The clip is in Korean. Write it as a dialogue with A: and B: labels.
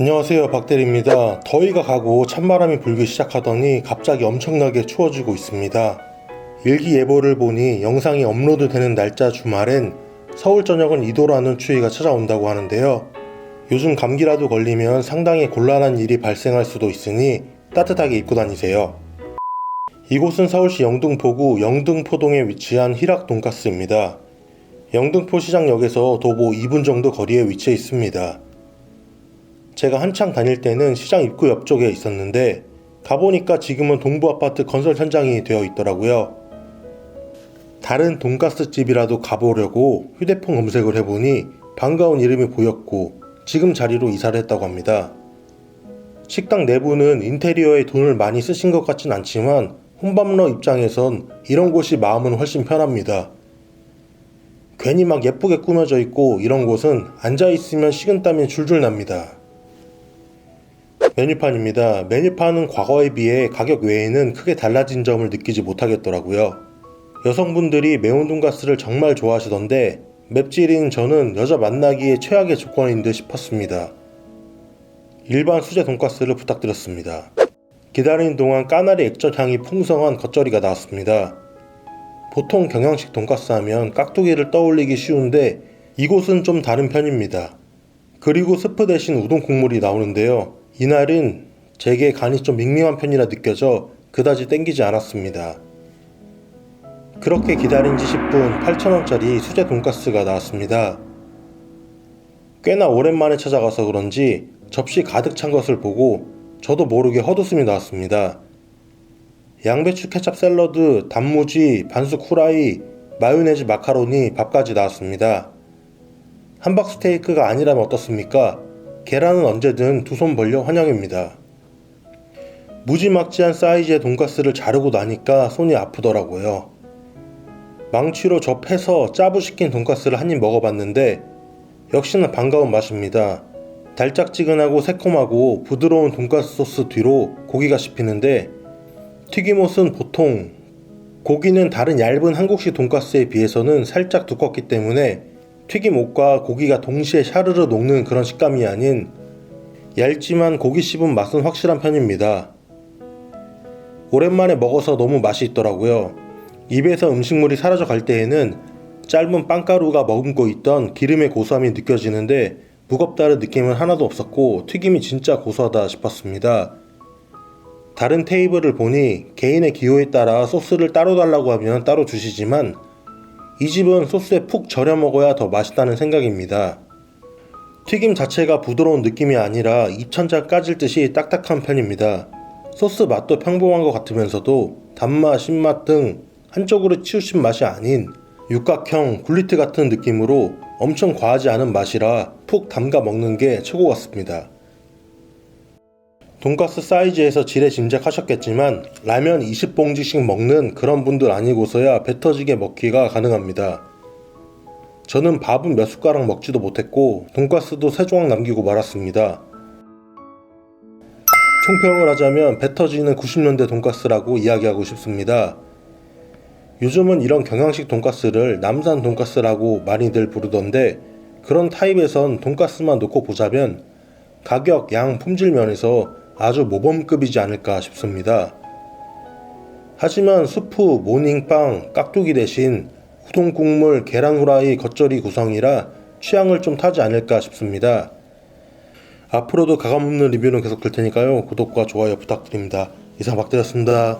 A: 안녕하세요 박대리입니다. 더위가 가고 찬바람이 불기 시작하더니 갑자기 엄청나게 추워지고 있습니다. 일기예보를 보니 영상이 업로드 되는 날짜 주말엔 서울 전역은 2도라는 추위가 찾아온다고 하는데요. 요즘 감기라도 걸리면 상당히 곤란한 일이 발생할 수도 있으니 따뜻하게 입고 다니세요. 이곳은 서울시 영등포구 영등포동에 위치한 희락 돈가스입니다. 영등포 시장역에서 도보 2분 정도 거리에 위치해 있습니다. 제가 한창 다닐 때는 시장 입구 옆쪽에 있었는데 가보니까 지금은 동부 아파트 건설 현장이 되어 있더라고요. 다른 돈가스 집이라도 가보려고 휴대폰 검색을 해보니 반가운 이름이 보였고 지금 자리로 이사를 했다고 합니다. 식당 내부는 인테리어에 돈을 많이 쓰신 것 같진 않지만 혼밥러 입장에선 이런 곳이 마음은 훨씬 편합니다. 괜히 막 예쁘게 꾸며져 있고 이런 곳은 앉아있으면 식은땀이 줄줄 납니다. 메뉴판입니다. 메뉴판은 과거에 비해 가격 외에는 크게 달라진 점을 느끼지 못하겠더라고요. 여성분들이 매운 돈가스를 정말 좋아하시던데 맵찔인 저는 여자 만나기에 최악의 조건인 듯 싶었습니다. 일반 수제 돈가스를 부탁드렸습니다. 기다리는 동안 까나리 액젓 향이 풍성한 겉절이가 나왔습니다. 보통 경양식 돈가스 하면 깍두기를 떠올리기 쉬운데 이곳은 좀 다른 편입니다. 그리고 스프 대신 우동 국물이 나오는데요. 이날은 제게 간이 좀 밍밍한 편이라 느껴져 그다지 땡기지 않았습니다. 그렇게 기다린 지 10분 8,000원짜리 수제 돈가스가 나왔습니다. 꽤나 오랜만에 찾아가서 그런지 접시 가득 찬 것을 보고 저도 모르게 헛웃음이 나왔습니다. 양배추 케찹 샐러드, 단무지, 반숙 후라이, 마요네즈 마카로니, 밥까지 나왔습니다. 함박 스테이크가 아니라면 어떻습니까? 계란은 언제든 두 손 벌려 환영입니다. 무지막지한 사이즈의 돈가스를 자르고 나니까 손이 아프더라고요. 망치로 접해서 짜부시킨 돈가스를 한 입 먹어봤는데 역시나 반가운 맛입니다. 달짝지근하고 새콤하고 부드러운 돈가스 소스 뒤로 고기가 씹히는데 튀김옷은 보통 고기는 다른 얇은 한국식 돈가스에 비해서는 살짝 두껍기 때문에 튀김 옷과 고기가 동시에 샤르르 녹는 그런 식감이 아닌 얇지만 고기 씹은 맛은 확실한 편입니다. 오랜만에 먹어서 너무 맛이 있더라고요. 입에서 음식물이 사라져 갈 때에는 짧은 빵가루가 머금고 있던 기름의 고소함이 느껴지는데 무겁다는 느낌은 하나도 없었고 튀김이 진짜 고소하다 싶었습니다. 다른 테이블을 보니 개인의 기호에 따라 소스를 따로 달라고 하면 따로 주시지만 이 집은 소스에 푹 절여 먹어야 더 맛있다는 생각입니다. 튀김 자체가 부드러운 느낌이 아니라 입천장 까질 듯이 딱딱한 편입니다. 소스 맛도 평범한 것 같으면서도 단맛, 신맛 등 한쪽으로 치우친 맛이 아닌 육각형 굴리트 같은 느낌으로 엄청 과하지 않은 맛이라 푹 담가 먹는 게 최고 같습니다. 돈가스 사이즈에서 지레 짐작하셨겠지만 라면 20봉지씩 먹는 그런 분들 아니고서야 배 터지게 먹기가 가능합니다. 저는 밥은 몇 숟가락 먹지도 못했고 돈가스도 세 조각 남기고 말았습니다. 총평을 하자면 배 터지는 90년대 돈가스라고 이야기하고 싶습니다. 요즘은 이런 경양식 돈가스를 남산 돈가스라고 많이들 부르던데 그런 타입에선 돈가스만 놓고 보자면 가격, 양, 품질 면에서 아주 모범급이지 않을까 싶습니다. 하지만 수프, 모닝빵, 깍두기 대신 우동 국물, 계란 후라이, 겉절이 구성이라 취향을 좀 타지 않을까 싶습니다. 앞으로도 가감 없는 리뷰는 계속 될 테니까요. 구독과 좋아요 부탁드립니다. 이상 박대였습니다.